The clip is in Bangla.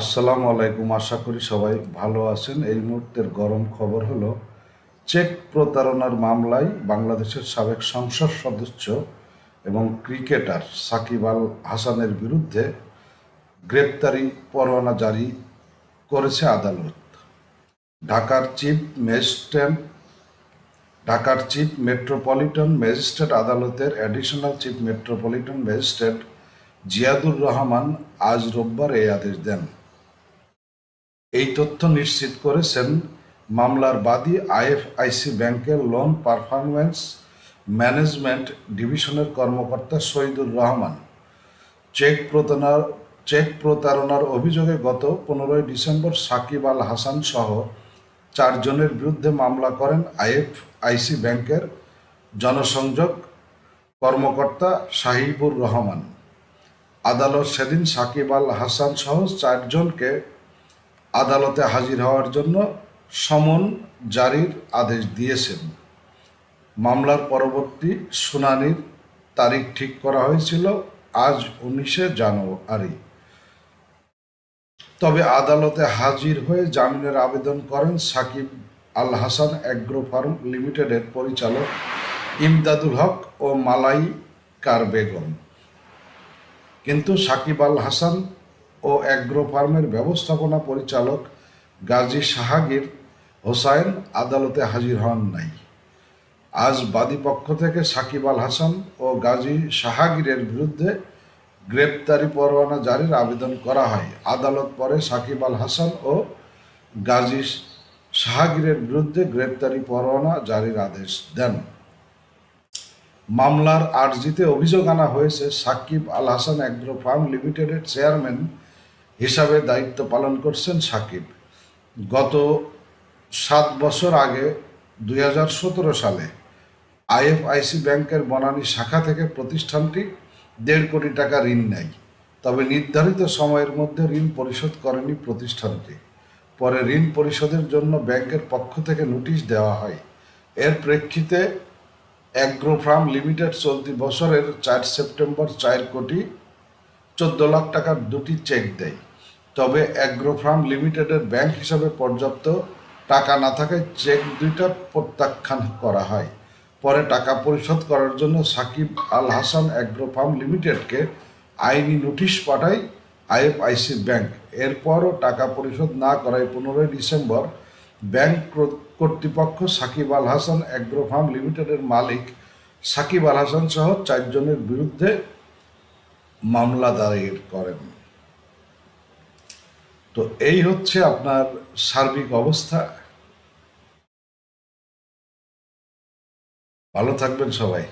আসসালামু আলাইকুম, আশা করি সবাই ভালো আছেন। এই মুহূর্তের গরম খবর হলো, চেক প্রতারণার মামলায় বাংলাদেশের সাবেক সংসদ সদস্য এবং ক্রিকেটার সাকিব আল হাসানের বিরুদ্ধে গ্রেপ্তারি পরোয়ানা জারি করেছে আদালত। ঢাকার চিফ ম্যাজিস্ট্রেট, ঢাকার চিফ মেট্রোপলিটন ম্যাজিস্ট্রেট আদালতের additional chief metropolitan magistrate Ziadur Rahman আজ রোববার এই আদেশ দেন। এই তথ্য নিশ্চিত করেছেন মামলার বাদী আইএফআইসি ব্যাংকের লোন পারফরম্যান্স ম্যানেজমেন্ট ডিভিশনের কর্মকর্তা শহীদুর রহমান। চেক প্রতারণার চেক প্রতারণার অভিযোগে গত পনেরোই ডিসেম্বর সাকিব আল হাসান সহ চারজনের বিরুদ্ধে মামলা করেন আইএফআইসি ব্যাংকের জনসংযোগ কর্মকর্তা সাহিবুর রহমান। আদালত সেদিন সাকিব আল হাসান সহ চারজনকে আদালতে হাজির হওয়ার জন্য সমন জারির আদেশ দিয়েছেন। মামলার পরবর্তী শুনানির তারিখ ঠিক করা হয়েছিল আজ উনিশে জানুয়ারি। তবে আদালতে হাজির হয়ে জামিনের আবেদন করেন সাকিব আল হাসান অ্যাগ্রো ফার্ম লিমিটেডের পরিচালক ইমদাদুল হক ও মালাই কার বেগম। কিন্তু সাকিব আল হাসান ও অ্যাগ্রো ফার্মের ব্যবস্থাপনা পরিচালক গাজী শাহাগীর হোসাইন আদালতে হাজির হন নাই। আজ বাদী পক্ষ থেকে সাকিব আল হাসান ও গাজী শাহাগীরের বিরুদ্ধে গ্রেপ্তারি পরোয়ানা জারির আবেদন করা হয়। আদালত পরে সাকিব আল হাসান ও গাজী শাহাগীরের বিরুদ্ধে গ্রেপ্তারি পরোয়ানা জারির আদেশ দেন। মামলার আর্জিতে অভিযোগ আনা হয়েছে সাকিব আল হাসান অ্যাগ্রো ফার্ম লিমিটেডের চেয়ারম্যান হিসাবে দায়িত্ব পালন করছেন সাকিব। গত সাত বছর আগে, দুই হাজার সতেরো সালে, আইএফআইসি ব্যাংকের বনানী শাখা থেকে প্রতিষ্ঠানটি দেড় কোটি টাকা ঋণ নেয়। তবে নির্ধারিত সময়ের মধ্যে ঋণ পরিশোধ করেনি প্রতিষ্ঠানটি। পরে ঋণ পরিশোধের জন্য ব্যাংকের পক্ষ থেকে নোটিশ দেওয়া হয়। এর প্রেক্ষিতে অ্যাগ্রো ফার্ম লিমিটেড চলতি বছরের চার সেপ্টেম্বর চার কোটি চোদ্দ লাখ টাকার দুটি চেক দেয়। তবে অ্যাগ্রো ফার্ম লিমিটেডের ব্যাংক হিসাবে পর্যাপ্ত টাকা না থাকায় চেক দুইটা প্রত্যাখ্যান করা হয়। পরে টাকা পরিশোধ করার জন্য সাকিব আল হাসান অ্যাগ্রো ফার্ম লিমিটেডকে আইনি নোটিশ পাঠায় আইএফআইসি ব্যাংক। এরপরও টাকা পরিশোধ না করায় পনেরোই ডিসেম্বর ব্যাংক কর্তৃপক্ষ সাকিব আল হাসান অ্যাগ্রো ফার্ম লিমিটেডের মালিক সাকিব আল হাসান সহ চারজনের বিরুদ্ধে মামলা দায়ের করেন। তো এই হচ্ছে আপনার সার্বিক অবস্থা। ভালো থাকবেন সবাই।